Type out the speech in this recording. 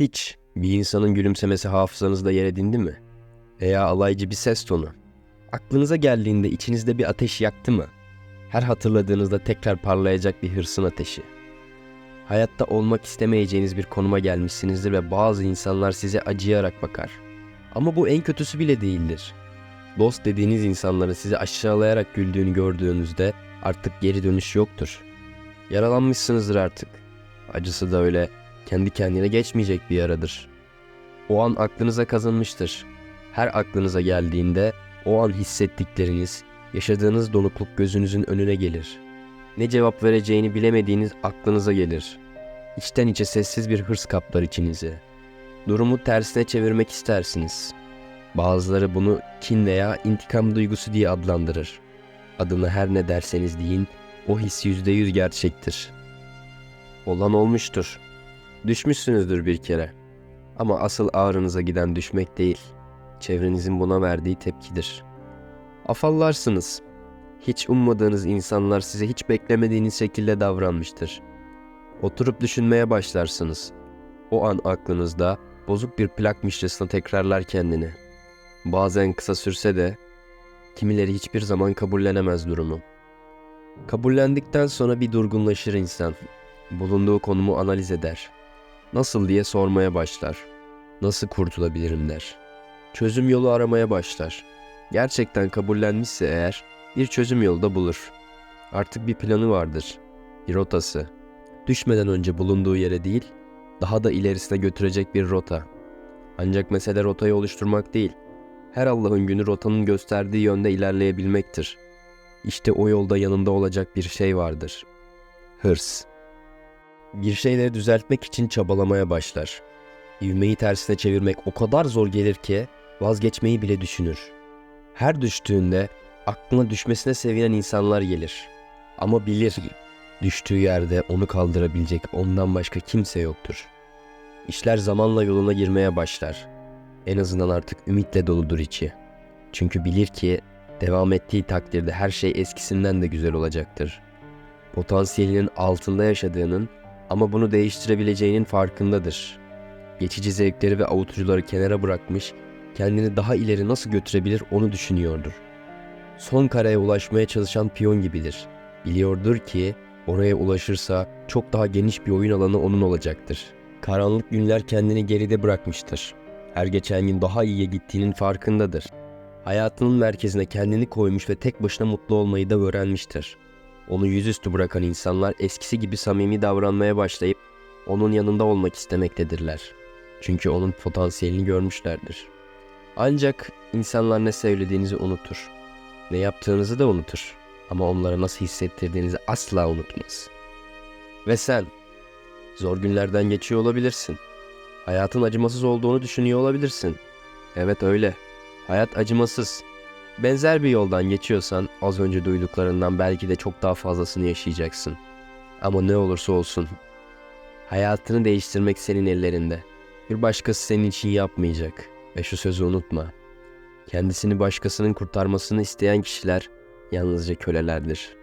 Hiç bir insanın gülümsemesi hafızanızda yer edindi mi? Veya alaycı bir ses tonu. Aklınıza geldiğinde içinizde bir ateş yaktı mı? Her hatırladığınızda tekrar parlayacak bir hırsın ateşi. Hayatta olmak istemeyeceğiniz bir konuma gelmişsinizdir ve bazı insanlar size acıyarak bakar. Ama bu en kötüsü bile değildir. Dost dediğiniz insanların sizi aşağılayarak güldüğünü gördüğünüzde artık geri dönüş yoktur. Yaralanmışsınızdır artık. Acısı da öyle kendi kendine geçmeyecek bir yaradır. O an aklınıza kazınmıştır. Her aklınıza geldiğinde o an hissettikleriniz, yaşadığınız donukluk gözünüzün önüne gelir. Ne cevap vereceğini bilemediğiniz aklınıza gelir. İçten içe sessiz bir hırs kaplar içinizi. Durumu tersine çevirmek istersiniz. Bazıları bunu kin veya intikam duygusu diye adlandırır. Adını her ne derseniz deyin, o his yüzde yüz gerçektir. Olan olmuştur. Düşmüşsünüzdür bir kere. Ama asıl ağrınıza giden düşmek değil, çevrenizin buna verdiği tepkidir. Afallarsınız. Hiç ummadığınız insanlar size hiç beklemediğiniz şekilde davranmıştır. Oturup düşünmeye başlarsınız. O an aklınızda bozuk bir plakmışçasına tekrarlar kendini. Bazen kısa sürse de kimileri hiçbir zaman kabullenemez durumu. Kabullendikten sonra bir durgunlaşır insan. Bulunduğu konumu analiz eder. Nasıl diye sormaya başlar. Nasıl kurtulabilirim der. Çözüm yolu aramaya başlar. Gerçekten kabullenmişse eğer bir çözüm yolu da bulur. Artık bir planı vardır. Bir rotası. Düşmeden önce bulunduğu yere değil, daha da ilerisine götürecek bir rota. Ancak mesele rotayı oluşturmak değil, her Allah'ın günü rotanın gösterdiği yönde ilerleyebilmektir. İşte o yolda yanında olacak bir şey vardır. Hırs. Bir şeyleri düzeltmek için çabalamaya başlar. İvmeyi tersine çevirmek o kadar zor gelir ki vazgeçmeyi bile düşünür. Her düştüğünde aklına düşmesine sevinen insanlar gelir. Ama bilir düştüğü yerde onu kaldırabilecek ondan başka kimse yoktur. İşler zamanla yoluna girmeye başlar. En azından artık ümitle doludur içi. Çünkü bilir ki devam ettiği takdirde her şey eskisinden de güzel olacaktır. Potansiyelinin altında yaşadığının ama bunu değiştirebileceğinin farkındadır. Geçici zevkleri ve avutucuları kenara bırakmış, kendini daha ileri nasıl götürebilir onu düşünüyordur. Son kareye ulaşmaya çalışan piyon gibidir. Biliyordur ki oraya ulaşırsa çok daha geniş bir oyun alanı onun olacaktır. Karanlık günler kendini geride bırakmıştır. Her geçen gün daha iyiye gittiğinin farkındadır. Hayatının merkezine kendini koymuş ve tek başına mutlu olmayı da öğrenmiştir. Onu yüzüstü bırakan insanlar eskisi gibi samimi davranmaya başlayıp onun yanında olmak istemektedirler. Çünkü onun potansiyelini görmüşlerdir. Ancak insanlar ne söylediğinizi unutur. Ne yaptığınızı da unutur. Ama onlara nasıl hissettirdiğinizi asla unutmaz. Ve sen zor günlerden geçiyor olabilirsin. Hayatın acımasız olduğunu düşünüyor olabilirsin. Evet öyle. Hayat acımasız. Benzer bir yoldan geçiyorsan az önce duyduklarından belki de çok daha fazlasını yaşayacaksın. Ama ne olursa olsun hayatını değiştirmek senin ellerinde. Bir başkası senin için yapmayacak ve şu sözü unutma. Kendisini başkasının kurtarmasını isteyen kişiler yalnızca kölelerdir.''